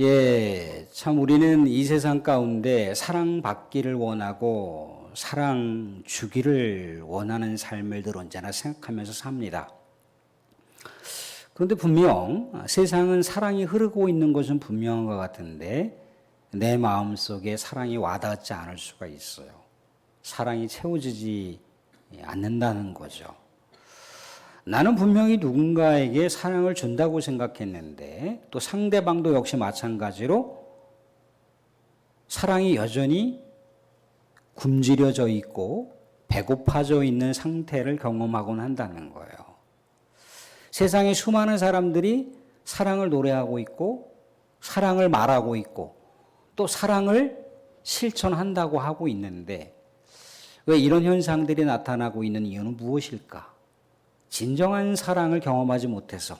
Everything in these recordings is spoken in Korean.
예, 참 우리는 이 세상 가운데 사랑받기를 원하고 사랑 주기를 원하는 삶을 늘 언제나 생각하면서 삽니다. 그런데 분명 세상은 사랑이 흐르고 있는 것은 분명한 것 같은데 내 마음 속에 사랑이 와닿지 않을 수가 있어요. 사랑이 채워지지 않는다는 거죠. 나는 분명히 누군가에게 사랑을 준다고 생각했는데 또 상대방도 역시 마찬가지로 사랑이 여전히 굶주려져 있고 배고파져 있는 상태를 경험하곤 한다는 거예요. 세상에 수많은 사람들이 사랑을 노래하고 있고 사랑을 말하고 있고 또 사랑을 실천한다고 하고 있는데 왜 이런 현상들이 나타나고 있는 이유는 무엇일까? 진정한 사랑을 경험하지 못해서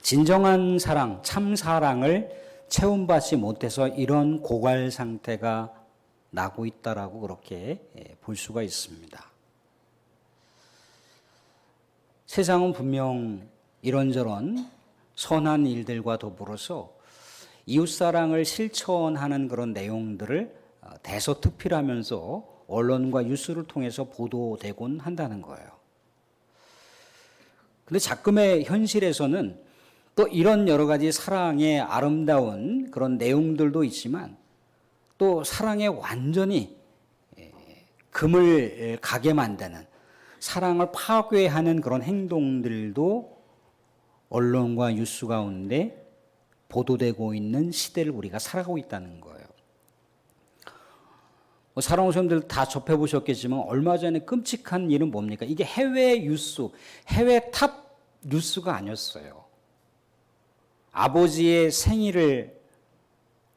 진정한 사랑, 참 사랑을 체험받지 못해서 이런 고갈 상태가 나고 있다라고 그렇게 예, 볼 수가 있습니다. 세상은 분명 이런저런 선한 일들과 더불어서 이웃 사랑을 실천하는 그런 내용들을 어, 대서특필하면서 언론과 뉴스를 통해서 보도되곤 한다는 거예요. 근데 자금의 현실에서는 또 이런 여러 가지 사랑의 아름다운 그런 내용들도 있지만 또 사랑에 완전히 예, 금을 가게 만드는 사랑을 파괴하는 그런 행동들도 언론과 뉴스 가운데 보도되고 있는 시대를 우리가 살아가고 있다는 거예요. 뭐 사랑하는 사람들 다 접해보셨겠지만 얼마 전에 끔찍한 일은 뭡니까? 이게 해외 뉴스, 해외 탑 뉴스가 아니었어요. 아버지의 생일을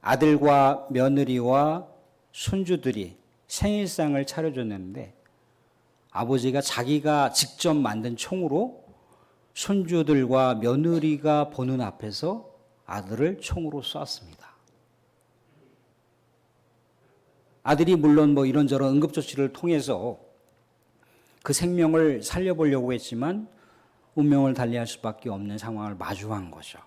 아들과 며느리와 손주들이 생일상을 차려줬는데 아버지가 자기가 직접 만든 총으로 손주들과 며느리가 보는 앞에서 아들을 총으로 쐈습니다. 아들이 물론 뭐 이런저런 응급조치를 통해서 그 생명을 살려보려고 했지만 운명을 달리할 수밖에 없는 상황을 마주한 거죠.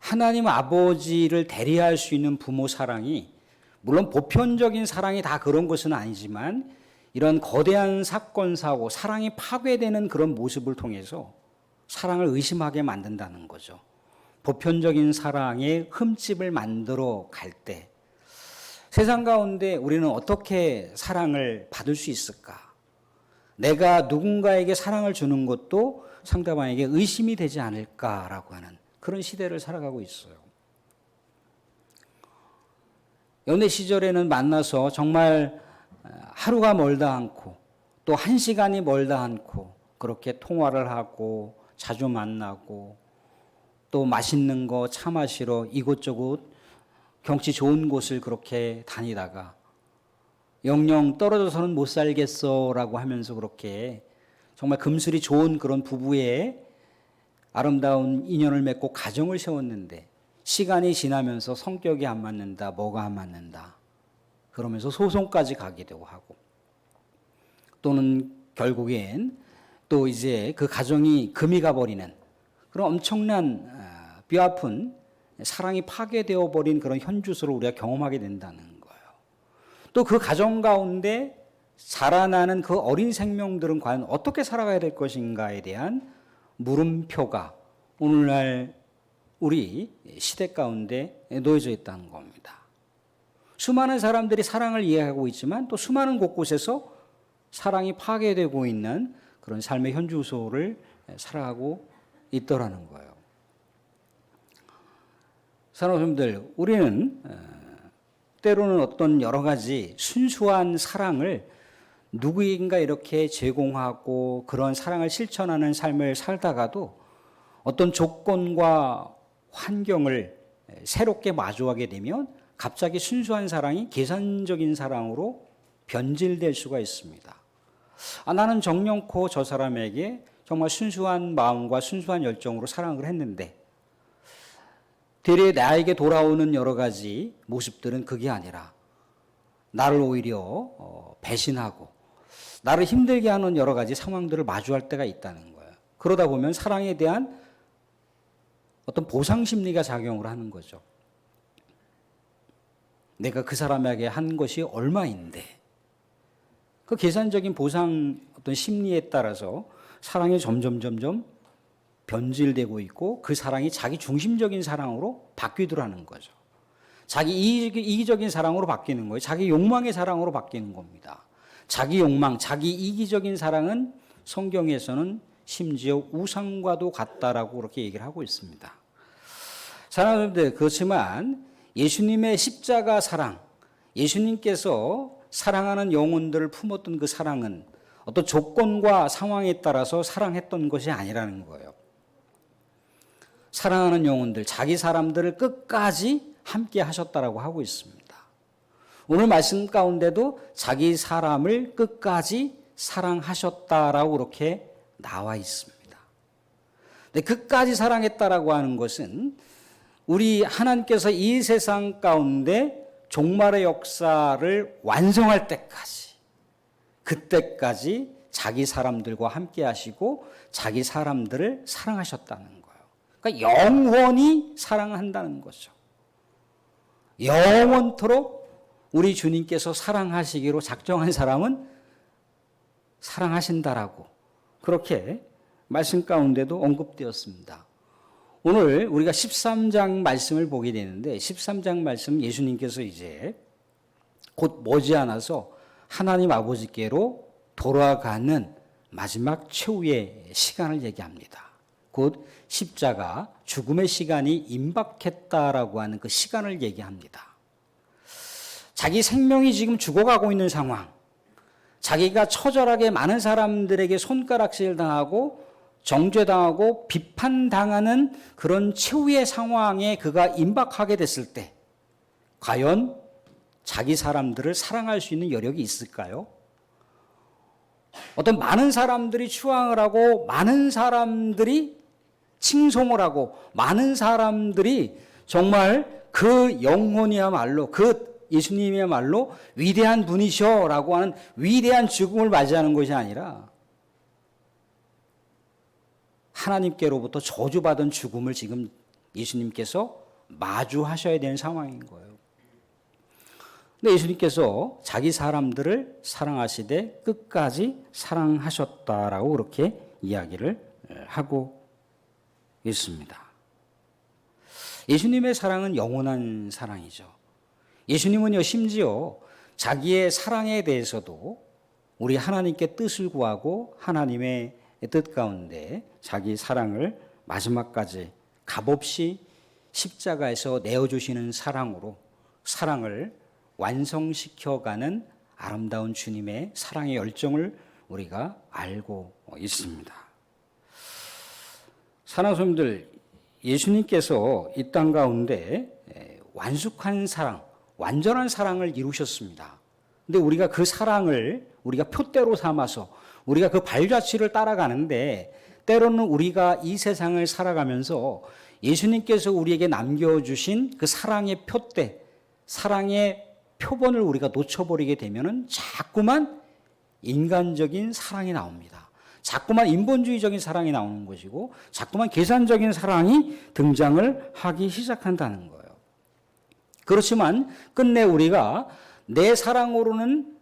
하나님 아버지를 대리할 수 있는 부모 사랑이 물론 보편적인 사랑이 다 그런 것은 아니지만 이런 거대한 사건 사고 사랑이 파괴되는 그런 모습을 통해서 사랑을 의심하게 만든다는 거죠. 보편적인 사랑의 흠집을 만들어 갈 때 세상 가운데 우리는 어떻게 사랑을 받을 수 있을까? 내가 누군가에게 사랑을 주는 것도 상대방에게 의심이 되지 않을까라고 하는 그런 시대를 살아가고 있어요. 연애 시절에는 만나서 정말 하루가 멀다 않고 또 한 시간이 멀다 않고 그렇게 통화를 하고 자주 만나고 또 맛있는 거 차 마시러 이곳저곳 경치 좋은 곳을 그렇게 다니다가 영영 떨어져서는 못 살겠어라고 하면서 그렇게 정말 금슬이 좋은 그런 부부의 아름다운 인연을 맺고 가정을 세웠는데 시간이 지나면서 성격이 안 맞는다, 뭐가 안 맞는다. 그러면서 소송까지 되고 하고 또는 결국엔 또 이제 그 가정이 금이 가버리는 그런 엄청난 아, 뼈아픈 사랑이 파괴되어 버린 그런 현주소를 우리가 경험하게 된다는 거예요. 또 그 가정 가운데 자라나는 그 어린 생명들은 과연 어떻게 살아가야 될 것인가에 대한 물음표가 오늘날 우리 시대 가운데 놓여져 있다는 겁니다. 수많은 사람들이 사랑을 이해하고 있지만 또 수많은 곳곳에서 사랑이 파괴되고 있는 그런 삶의 현주소를 살아가고 있더라는 거예요. 사랑하는 우리는 어, 때로는 어떤 여러 가지 순수한 사랑을 누구인가 이렇게 제공하고 그런 사랑을 실천하는 삶을 살다가도 어떤 조건과 환경을 새롭게 마주하게 되면 갑자기 순수한 사랑이 계산적인 사랑으로 변질될 수가 있습니다. 아, 나는 정령코 저 사람에게 정말 순수한 마음과 순수한 열정으로 사랑을 했는데 되레 나에게 돌아오는 여러 가지 모습들은 그게 아니라 나를 오히려 어, 배신하고 나를 힘들게 하는 여러 가지 상황들을 마주할 때가 있다는 거예요. 그러다 보면 사랑에 대한 어떤 보상 심리가 작용을 하는 거죠. 내가 그 사람에게 한 것이 얼마인데 그 계산적인 보상 어떤 심리에 따라서 사랑이 점점 점점 변질되고 있고 그 사랑이 자기 중심적인 사랑으로 바뀌더라는 거죠. 자기 이기적인 사랑으로 바뀌는 거예요. 자기 욕망의 사랑으로 바뀌는 겁니다. 자기 욕망, 자기 이기적인 사랑은 성경에서는 심지어 우상과도 같다라고 그렇게 얘기를 하고 있습니다. 사랑하는 분들, 그렇지만 예수님의 십자가 사랑, 예수님께서 사랑하는 영혼들을 품었던 그 사랑은 어떤 조건과 상황에 따라서 사랑했던 것이 아니라는 거예요. 사랑하는 영혼들, 자기 사람들을 끝까지 함께 하셨다라고 하고 있습니다. 오늘 말씀 가운데도 자기 사람을 끝까지 사랑하셨다라고 그렇게 나와 있습니다. 근데 끝까지 사랑했다라고 하는 것은 우리 하나님께서 이 세상 가운데 종말의 역사를 완성할 때까지 그때까지 자기 사람들과 함께 하시고 자기 사람들을 사랑하셨다는. 그러니까 영원히 사랑한다는 거죠. 영원토록 우리 주님께서 사랑하시기로 작정한 사람은 사랑하신다라고 그렇게 말씀 가운데도 언급되었습니다. 오늘 우리가 13장 말씀을 보게 되는데 13장 말씀 예수님께서 이제 곧 머지않아서 하나님 아버지께로 돌아가는 마지막 최후의 시간을 얘기합니다. 곧 십자가 죽음의 시간이 임박했다라고 하는 그 시간을 얘기합니다. 자기 생명이 지금 죽어가고 있는 상황, 자기가 처절하게 많은 사람들에게 손가락질 당하고 정죄당하고 비판당하는 그런 최후의 상황에 그가 임박하게 됐을 때, 과연 자기 사람들을 사랑할 수 있는 여력이 있을까요? 어떤 많은 사람들이 추앙을 하고 많은 사람들이 칭송을 하고 많은 사람들이 정말 그 영혼이야말로 그 예수님이야말로 위대한 분이셔라고 하는 위대한 죽음을 맞이하는 것이 아니라 하나님께로부터 저주받은 죽음을 지금 예수님께서 마주하셔야 되는 상황인 거예요. 근데 예수님께서 자기 사람들을 사랑하시되 끝까지 사랑하셨다라고 그렇게 이야기를 하고 있습니다. 예수님의 사랑은 영원한 사랑이죠. 예수님은요, 심지어 자기의 사랑에 대해서도 우리 하나님께 뜻을 구하고 하나님의 뜻 가운데 자기 사랑을 마지막까지 값없이 십자가에서 내어주시는 사랑으로 사랑을 완성시켜가는 아름다운 주님의 사랑의 열정을 우리가 알고 있습니다. 사랑하는 예수님께서 이 땅 가운데 완숙한 사랑, 완전한 사랑을 이루셨습니다. 근데 우리가 그 사랑을 우리가 표대로 삼아서 우리가 그 발자취를 따라가는데 때로는 우리가 이 세상을 살아가면서 예수님께서 우리에게 남겨주신 그 사랑의 표대, 사랑의 표본을 우리가 놓쳐버리게 되면은 자꾸만 인간적인 사랑이 나옵니다. 자꾸만 인본주의적인 사랑이 나오는 것이고, 자꾸만 계산적인 사랑이 등장을 하기 시작한다는 거예요. 그렇지만 끝내 우리가 내 사랑으로는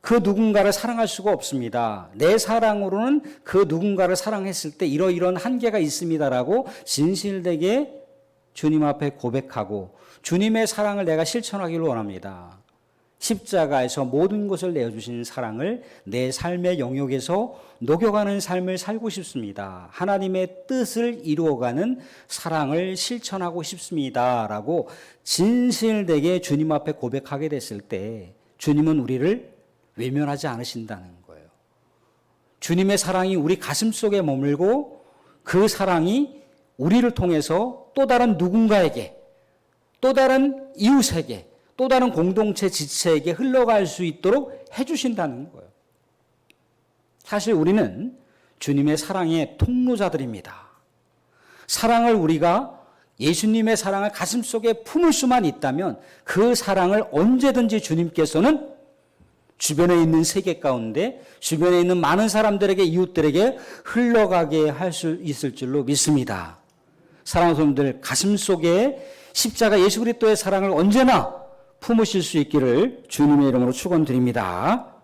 그 누군가를 사랑할 수가 없습니다. 내 사랑으로는 그 누군가를 사랑했을 때 이러이러한 한계가 있습니다라고 진실되게 주님 앞에 고백하고 주님의 사랑을 내가 실천하기를 원합니다. 십자가에서 모든 것을 내어주신 사랑을 내 삶의 영역에서 녹여가는 삶을 살고 싶습니다. 하나님의 뜻을 이루어가는 사랑을 실천하고 싶습니다. 라고 진실되게 주님 앞에 고백하게 됐을 때 주님은 우리를 외면하지 않으신다는 거예요. 주님의 사랑이 우리 가슴 속에 머물고 그 사랑이 우리를 통해서 또 다른 누군가에게 또 다른 이웃에게 또 다른 공동체 지체에게 흘러갈 수 있도록 해주신다는 거예요. 사실 우리는 주님의 사랑의 통로자들입니다. 사랑을 우리가 예수님의 사랑을 가슴 속에 품을 수만 있다면 그 사랑을 언제든지 주님께서는 주변에 있는 세계 가운데 주변에 있는 많은 사람들에게 이웃들에게 흘러가게 할 수 있을 줄로 믿습니다. 사랑하는 성도들 가슴 속에 십자가 예수 그리스도의 사랑을 언제나 품으실 수 있기를 주님의 이름으로 축원드립니다.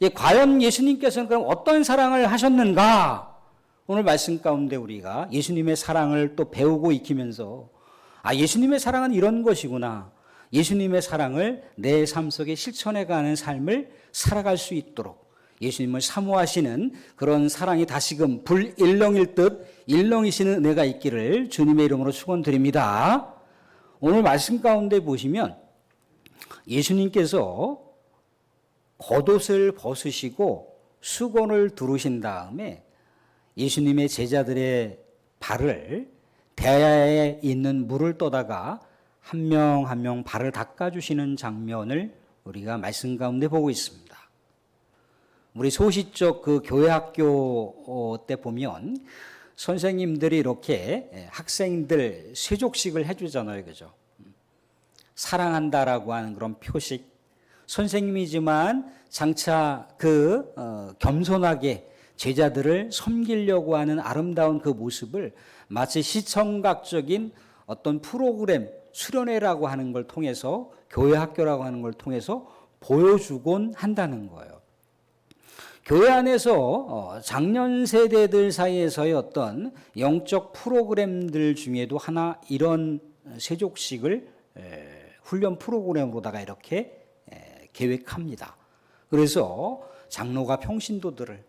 예, 과연 예수님께서는 그럼 어떤 사랑을 하셨는가? 오늘 말씀 가운데 우리가 예수님의 사랑을 또 배우고 익히면서 아, 예수님의 사랑은 이런 것이구나. 예수님의 사랑을 내 삶 속에 실천해 가는 삶을 살아갈 수 있도록 예수님을 사모하시는 그런 사랑이 다시금 불일렁일 듯 일렁이시는 은혜가 있기를 주님의 이름으로 축원드립니다. 오늘 말씀 가운데 보시면 예수님께서 겉옷을 벗으시고 수건을 두르신 다음에 예수님의 제자들의 발을 대야에 있는 물을 떠다가 한 명 한명 발을 닦아주시는 장면을 우리가 말씀 가운데 보고 있습니다. 우리 소시적 그 교회 학교 때 보면 선생님들이 이렇게 학생들 세족식을 해주잖아요, 그죠? 사랑한다라고 하는 그런 표식. 선생님이지만 장차 그 어, 겸손하게 제자들을 섬기려고 하는 아름다운 그 모습을 마치 시청각적인 어떤 프로그램 수련회라고 하는 걸 통해서 교회 학교라고 하는 걸 통해서 보여주곤 한다는 거예요. 교회 안에서 어, 작년 세대들 사이에서의 어떤 영적 프로그램들 중에도 하나 이런 세족식을 훈련 프로그램으로다가 이렇게 계획합니다. 그래서 장로가 평신도들을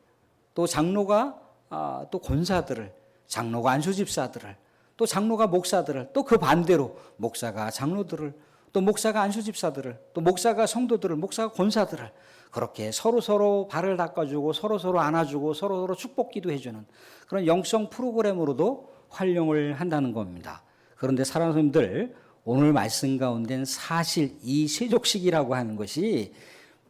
또 장로가 아, 또 권사들을 장로가 안수집사들을 또 장로가 목사들을 또 그 반대로 목사가 장로들을 또 목사가 안수집사들을 또 목사가 성도들을 목사가 권사들을 그렇게 서로 서로 발을 닦아주고 서로 서로 안아주고 서로 서로 축복기도 해주는 그런 영성 프로그램으로도 활용을 한다는 겁니다. 그런데 성도들 오늘 말씀 가운데는 사실 이 세족식이라고 하는 것이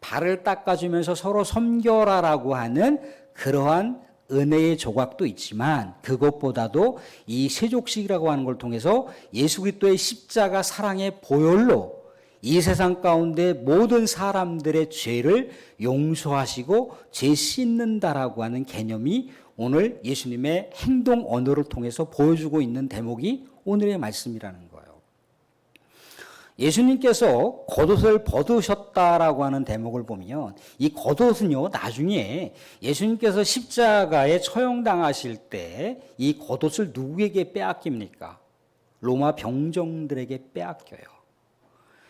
발을 닦아주면서 서로 섬겨라라고 하는 그러한 은혜의 조각도 있지만 그것보다도 이 세족식이라고 하는 걸 통해서 예수 그리스도의 십자가 사랑의 보혈로 이 세상 가운데 모든 사람들의 죄를 용서하시고 죄 씻는다라고 하는 개념이 오늘 예수님의 행동 언어를 통해서 보여주고 있는 대목이 오늘의 말씀이라는 거예요. 예수님께서 겉옷을 벗으셨다라고 하는 대목을 보면 이 겉옷은요 나중에 예수님께서 십자가에 처형당하실 때 이 겉옷을 누구에게 빼앗깁니까? 로마 병정들에게 빼앗겨요.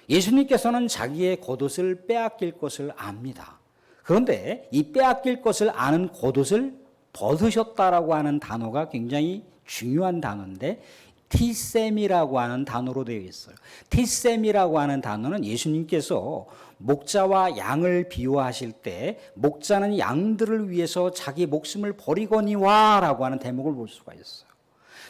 예수님께서는 자기의 겉옷을 빼앗길 것을 압니다. 그런데 이 빼앗길 것을 아는 겉옷을 벗으셨다라고 하는 단어가 굉장히 중요한 단어인데 티셈이라고 하는 단어로 되어 있어요. 티셈이라고 하는 단어는 예수님께서 목자와 양을 비유하실 때 목자는 양들을 위해서 자기 목숨을 버리거니와라고 하는 대목을 볼 수가 있어요.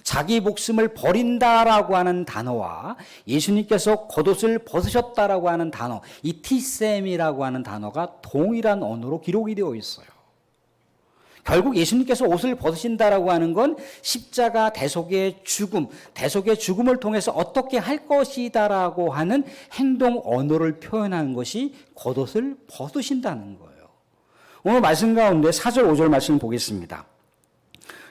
자기 목숨을 버린다라고 하는 단어와 예수님께서 겉옷을 벗으셨다라고 하는 단어, 이 티셈이라고 하는 단어가 동일한 언어로 기록이 되어 있어요. 결국 예수님께서 옷을 벗으신다라고 하는 건 십자가 대속의 죽음, 대속의 죽음을 통해서 어떻게 할 것이다라고 하는 행동 언어를 표현하는 것이 겉옷을 벗으신다는 거예요. 오늘 말씀 가운데 4절 5절 말씀 보겠습니다.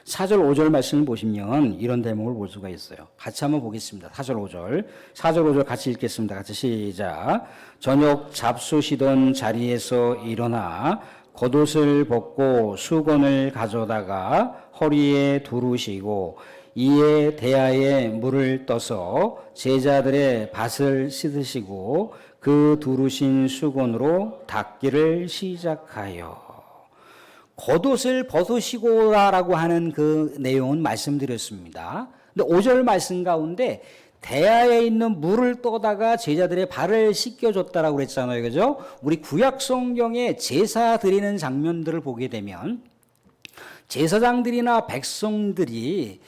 4절 5절 말씀을 보시면 이런 대목을 볼 수가 있어요. 같이 한번 보겠습니다. 4절 5절. 4절 5절 같이 읽겠습니다. 같이 시작. 저녁 잡수시던 자리에서 일어나 겉옷을 벗고 수건을 가져다가 허리에 두르시고 이에 대야에 물을 떠서 제자들의 밭을 씻으시고 그 두르신 수건으로 닦기를 시작하여 겉옷을 벗으시고라라고 하는 그 내용은 말씀드렸습니다. 근데 5절 말씀 가운데 대야에 있는 물을 떠다가 제자들의 발을 씻겨줬다라고 그랬잖아요. 그죠? 우리 구약 성경에 제사 드리는 장면들을 보게 되면 제사장들이나 백성들이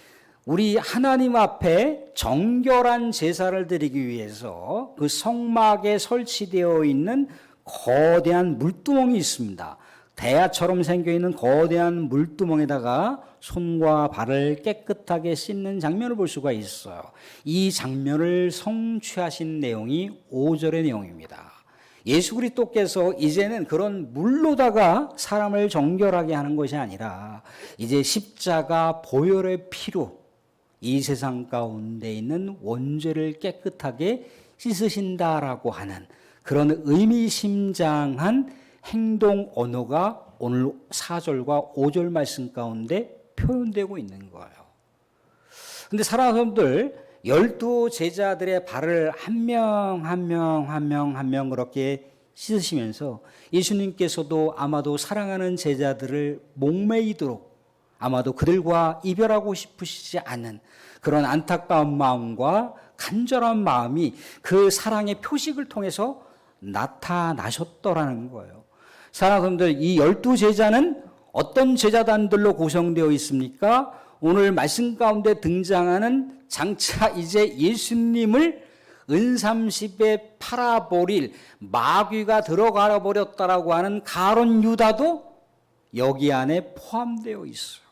우리 하나님 앞에 정결한 제사를 드리기 위해서 그 성막에 설치되어 있는 거대한 물두멍이 있습니다. 대야처럼 생겨 있는 거대한 물두멍에다가 손과 발을 깨끗하게 씻는 장면을 볼 수가 있어요. 이 장면을 성취하신 내용이 5절의 내용입니다. 예수 그리스도께서 이제는 그런 물로다가 사람을 정결하게 하는 것이 아니라 이제 십자가 보혈의 피로 이 세상 가운데 있는 원죄를 깨끗하게 씻으신다라고 하는 그런 의미심장한 행동 언어가 오늘 4절과 5절 말씀 가운데 표현되고 있는 거예요. 근데 사랑하는 사람들, 열두 제자들의 발을 한 명, 한 명, 한 명, 한 명 그렇게 씻으시면서 예수님께서도 아마도 사랑하는 제자들을 목매이도록 아마도 그들과 이별하고 싶으시지 않은 그런 안타까운 마음과 간절한 마음이 그 사랑의 표식을 통해서 나타나셨더라는 거예요. 사랑하는 이 열두 제자는 어떤 제자단들로 구성되어 있습니까? 오늘 말씀 가운데 등장하는 장차 이제 예수님을 은삼십에 팔아버릴 마귀가 들어가 버렸다라고 하는 가론 유다도 여기 안에 포함되어 있어요.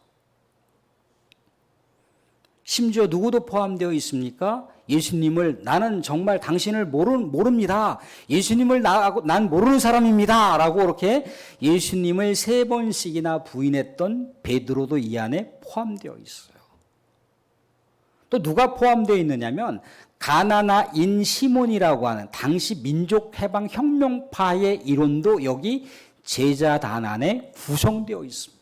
심지어 누구도 포함되어 있습니까? 예수님을 나는 정말 당신을 모르, 모릅니다. 예수님을 나, 난 모르는 사람입니다. 라고 이렇게 예수님을 세 번씩이나 부인했던 베드로도 이 안에 포함되어 있어요. 또 누가 포함되어 있느냐면 가나나인 시몬이라고 하는 당시 민족 해방 혁명파의 이론도 여기 제자단 안에 구성되어 있습니다.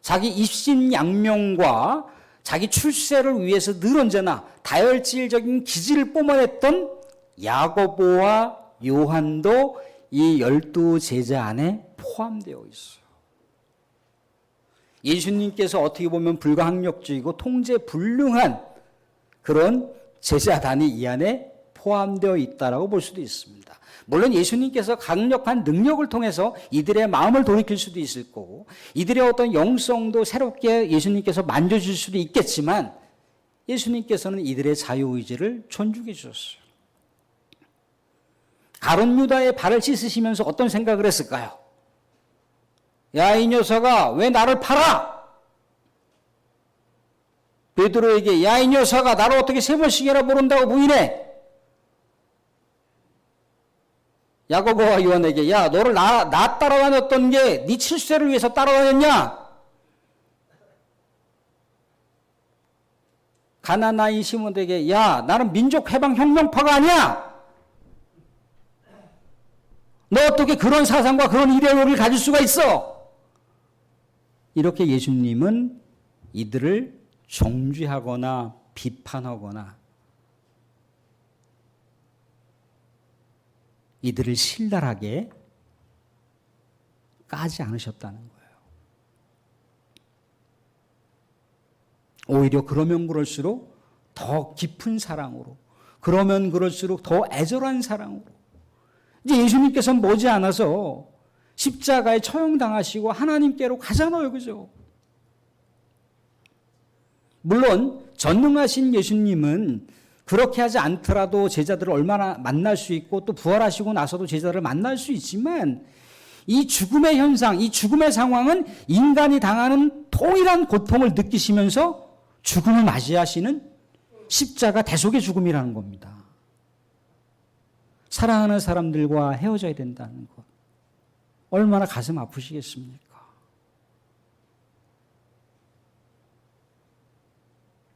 자기 입신양명과 자기 출세를 위해서 늘 언제나 다혈질적인 기질을 뿜어냈던 야고보와 요한도 이 열두 제자 안에 포함되어 있어요. 예수님께서 어떻게 보면 불가항력적이고 통제 불능한 그런 제자단이 이 안에 포함되어 있다라고 볼 수도 있습니다. 물론 예수님께서 강력한 능력을 통해서 이들의 마음을 돌이킬 수도 있을 거고 이들의 어떤 영성도 새롭게 예수님께서 만져 줄 수도 있겠지만 예수님께서는 이들의 자유 의지를 존중해 주셨어요. 가론 유다의 발을 씻으시면서 어떤 생각을 했을까요? 야, 이 녀석아, 왜 나를 팔아? 베드로에게 야, 이 녀석아, 나를 어떻게 세 번씩이나 모른다고 부인해? 야고보와 요한에게 야 너를 나, 나 따라다녔던 게 네 칠세를 위해서 따라다녔냐? 가나나인 시몬에게 야 나는 민족 해방 혁명파가 아니야. 너 어떻게 그런 사상과 그런 이데올로기를 가질 수가 있어? 이렇게 예수님은 이들을 정죄하거나 비판하거나 이들을 신랄하게 까지 않으셨다는 거예요. 오히려 그러면 그럴수록 더 깊은 사랑으로, 그러면 그럴수록 더 애절한 사랑으로. 이제 예수님께서는 머지않아서 십자가에 처형당하시고 하나님께로 가잖아요. 그죠? 물론 전능하신 예수님은 그렇게 하지 않더라도 제자들을 얼마나 만날 수 있고 또 부활하시고 나서도 제자를 만날 수 있지만 이 죽음의 현상, 이 죽음의 상황은 인간이 당하는 동일한 고통을 느끼시면서 죽음을 맞이하시는 십자가 대속의 죽음이라는 겁니다. 사랑하는 사람들과 헤어져야 된다는 것. 얼마나 가슴 아프시겠습니까?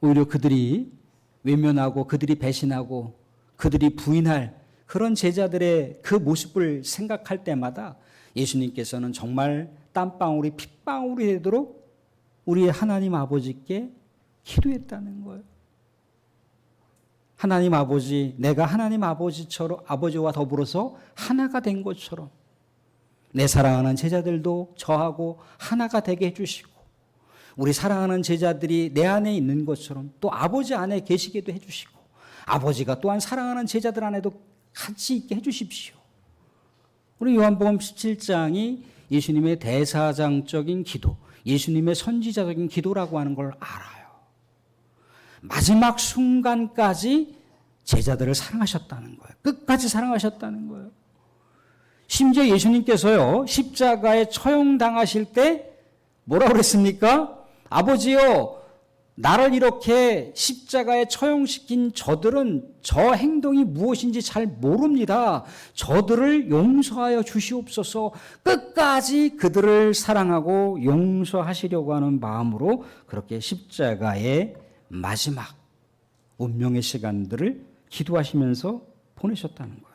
오히려 그들이 외면하고 그들이 배신하고 그들이 부인할 그런 제자들의 그 모습을 생각할 때마다 예수님께서는 정말 땀방울이 핏방울이 되도록 우리 하나님 아버지께 기도했다는 거예요. 하나님 아버지, 내가 하나님 아버지처럼 아버지와 더불어서 하나가 된 것처럼 내 사랑하는 제자들도 저하고 하나가 되게 해주시고 우리 사랑하는 제자들이 내 안에 있는 것처럼 또 아버지 안에 계시게도 해주시고 아버지가 또한 사랑하는 제자들 안에도 같이 있게 해주십시오. 우리 요한복음 17장이 예수님의 대사장적인 기도, 예수님의 선지자적인 기도라고 하는 걸 알아요. 마지막 순간까지 제자들을 사랑하셨다는 거예요. 끝까지 사랑하셨다는 거예요. 심지어 예수님께서요, 십자가에 처형당하실 때 뭐라고 그랬습니까? 아버지요, 나를 이렇게 십자가에 처형시킨 저들은 저 행동이 무엇인지 잘 모릅니다. 저들을 용서하여 주시옵소서 끝까지 그들을 사랑하고 용서하시려고 하는 마음으로 그렇게 십자가의 마지막 운명의 시간들을 기도하시면서 보내셨다는 거예요.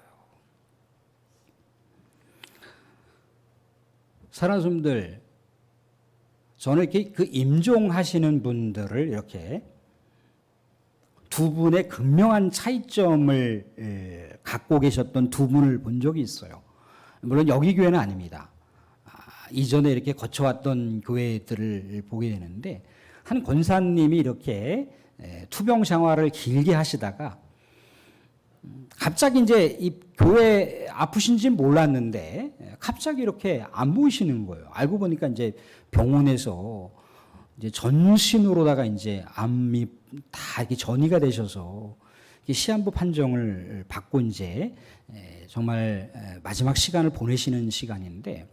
사랑하는 분들, 저는 이렇게 그 임종하시는 분들을 이렇게 두 분의 극명한 차이점을 에, 갖고 계셨던 두 분을 본 적이 있어요. 물론 여기 교회는 아닙니다. 아, 이전에 이렇게 거쳐왔던 교회들을 보게 되는데 한 권사님이 이렇게 에, 투병 생활을 길게 하시다가 음, 갑자기 이제 이 교회 아프신지 몰랐는데 에, 갑자기 이렇게 안 보이시는 거예요. 알고 보니까 이제 병원에서 이제 전신으로다가 이제 암이 다 이렇게 전이가 되셔서 시한부 판정을 받고 이제 에, 정말 에, 마지막 시간을 보내시는 시간인데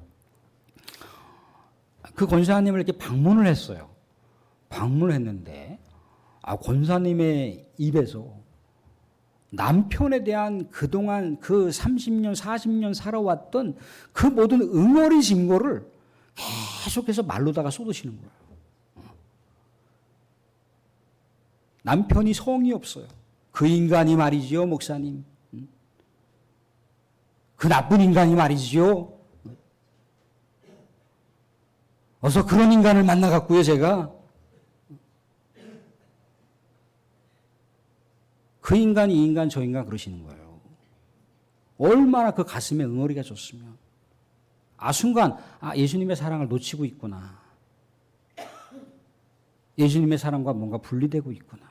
그 권사님을 이렇게 방문을 했어요. 방문을 했는데 아 권사님의 입에서 남편에 대한 그동안 그 30년, 40년 살아왔던 그 모든 응어리 증거를 계속해서 말로다가 쏟으시는 거예요. 남편이 성이 없어요. 그 인간이 말이지요, 목사님. 그 나쁜 인간이 말이지요. 어서 그런 인간을 만나갖고요, 제가. 그 인간이 이 인간, 저 인간 그러시는 거예요. 얼마나 그 가슴에 응어리가 좋으면. 아, 순간, 아, 예수님의 사랑을 놓치고 있구나. 예수님의 사랑과 뭔가 분리되고 있구나.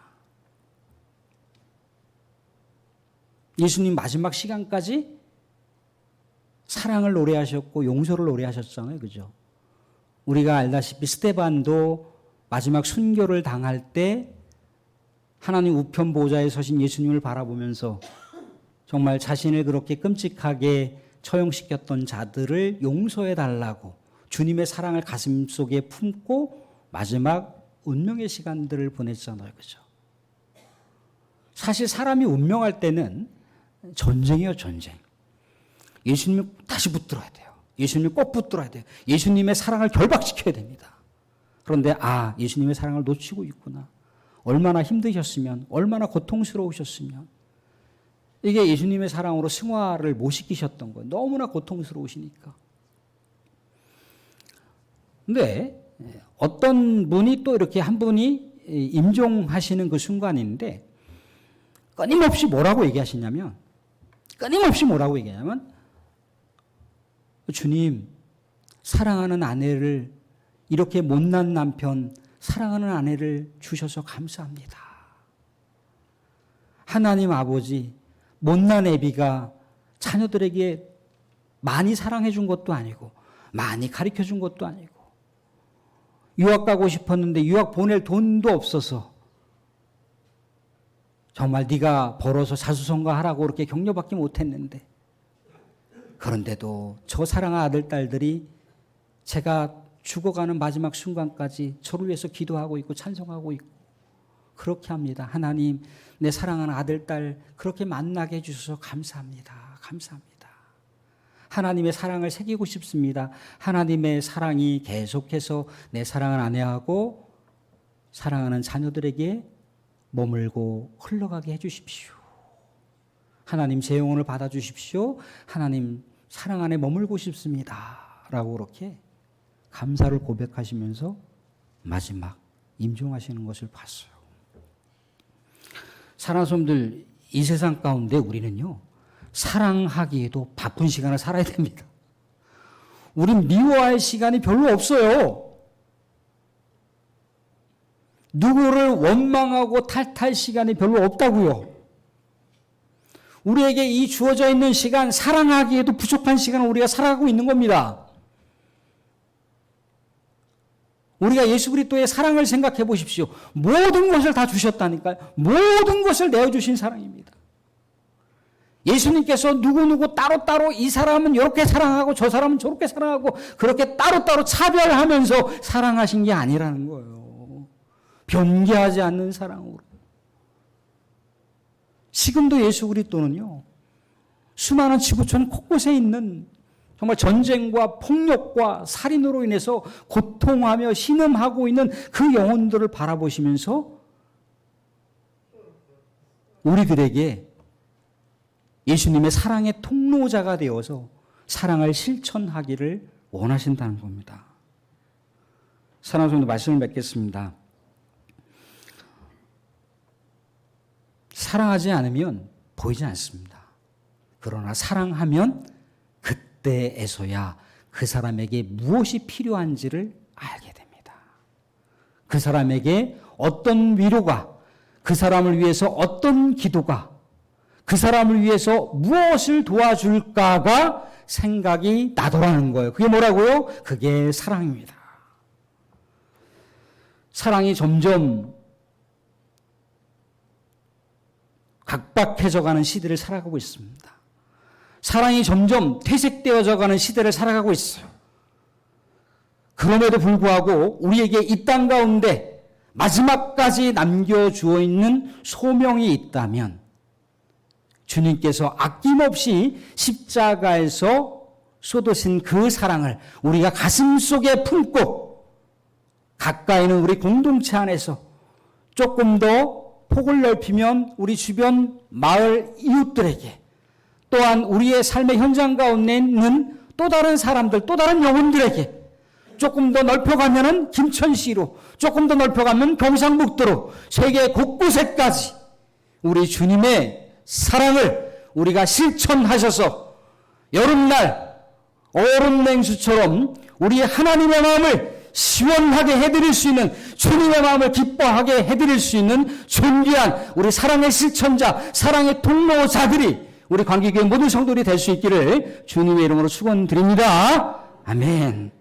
예수님 마지막 시간까지 사랑을 노래하셨고 용서를 노래하셨잖아요. 그죠? 우리가 알다시피 스테반도 마지막 순교를 당할 때 하나님 우편 보좌에 서신 예수님을 바라보면서 정말 자신을 그렇게 끔찍하게 처형시켰던 자들을 용서해 달라고 주님의 사랑을 가슴 속에 품고 마지막 운명의 시간들을 보냈잖아요. 그죠? 사실 사람이 운명할 때는 전쟁이에요, 전쟁. 예수님을 다시 붙들어야 돼요. 예수님을 꼭 붙들어야 돼요. 예수님의 사랑을 결박시켜야 됩니다. 그런데 아, 예수님의 사랑을 놓치고 있구나. 얼마나 힘드셨으면, 얼마나 고통스러우셨으면. 이게 예수님의 사랑으로 승화를 못 시키셨던 거예요. 너무나 고통스러우시니까. 근데 어떤 분이 또 이렇게 한 분이 임종하시는 그 순간인데 끊임없이 뭐라고 얘기하시냐면 끊임없이 뭐라고 얘기하냐면 주님 사랑하는 아내를 이렇게 못난 남편 사랑하는 아내를 주셔서 감사합니다. 하나님 아버지 못난 애비가 자녀들에게 많이 사랑해 준 것도 아니고 많이 가르쳐 준 것도 아니고 유학 가고 싶었는데 유학 보낼 돈도 없어서 정말 네가 벌어서 자수성가하라고 그렇게 격려받지 못했는데 그런데도 저 사랑하는 아들 딸들이 제가 죽어가는 마지막 순간까지 저를 위해서 기도하고 있고 찬송하고 있고 그렇게 합니다. 하나님 내 사랑하는 아들 딸 그렇게 만나게 해주셔서 감사합니다. 감사합니다. 하나님의 사랑을 새기고 싶습니다. 하나님의 사랑이 계속해서 내 사랑하는 아내하고 사랑하는 자녀들에게 머물고 흘러가게 해주십시오. 하나님 제 영혼을 받아주십시오. 하나님 사랑 안에 머물고 싶습니다. 라고 그렇게 감사를 고백하시면서 마지막 임종하시는 것을 봤어요. 사랑하는 이 세상 가운데 우리는요, 사랑하기에도 바쁜 시간을 살아야 됩니다. 우린 미워할 시간이 별로 없어요. 누구를 원망하고 탈탈 시간이 별로 없다고요. 우리에게 이 주어져 있는 시간, 사랑하기에도 부족한 시간을 우리가 살아가고 있는 겁니다. 우리가 예수 그리스도의 사랑을 생각해 보십시오. 모든 것을 다 주셨다니까요. 모든 것을 내어 주신 사랑입니다. 예수님께서 누구누구 따로따로 이 사람은 이렇게 사랑하고 저 사람은 저렇게 사랑하고 그렇게 따로따로 차별하면서 사랑하신 게 아니라는 거예요. 변개하지 않는 사랑으로. 지금도 예수 그리스도는요. 수많은 지구촌 곳곳에 있는 정말 전쟁과 폭력과 살인으로 인해서 고통하며 신음하고 있는 그 영혼들을 바라보시면서 우리들에게 예수님의 사랑의 통로자가 되어서 사랑을 실천하기를 원하신다는 겁니다. 사랑하는 성도 말씀을 맺겠습니다. 사랑하지 않으면 보이지 않습니다. 그러나 사랑하면 그 때에서야 그 사람에게 무엇이 필요한지를 알게 됩니다. 그 사람에게 어떤 위로가, 그 사람을 위해서 어떤 기도가, 그 사람을 위해서 무엇을 도와줄까가 생각이 나더라는 거예요. 그게 뭐라고요? 그게 사랑입니다. 사랑이 점점 각박해져 가는 시대를 살아가고 있습니다. 사랑이 점점 퇴색되어져 가는 시대를 살아가고 있어요. 그럼에도 불구하고 우리에게 이 땅 가운데 마지막까지 남겨주어 있는 소명이 있다면 주님께서 아낌없이 십자가에서 쏟으신 그 사랑을 우리가 가슴 속에 품고 가까이 있는 우리 공동체 안에서 조금 더 폭을 넓히면 우리 주변 마을 이웃들에게 또한 우리의 삶의 현장 가운데 있는 또 다른 사람들, 또 다른 영혼들에게 조금 더 넓혀가면은 김천시로, 조금 더 넓혀가면 경상북도로, 세계 곳곳에까지 우리 주님의 사랑을 우리가 실천하셔서 여름날 얼음 냉수처럼 우리 하나님의 마음을 시원하게 해드릴 수 있는 주님의 마음을 기뻐하게 해드릴 수 있는 존귀한 우리 사랑의 실천자, 사랑의 통로자들이 우리 관계교회 모든 성도들이 될 수 있기를 주님의 이름으로 축원드립니다. 아멘.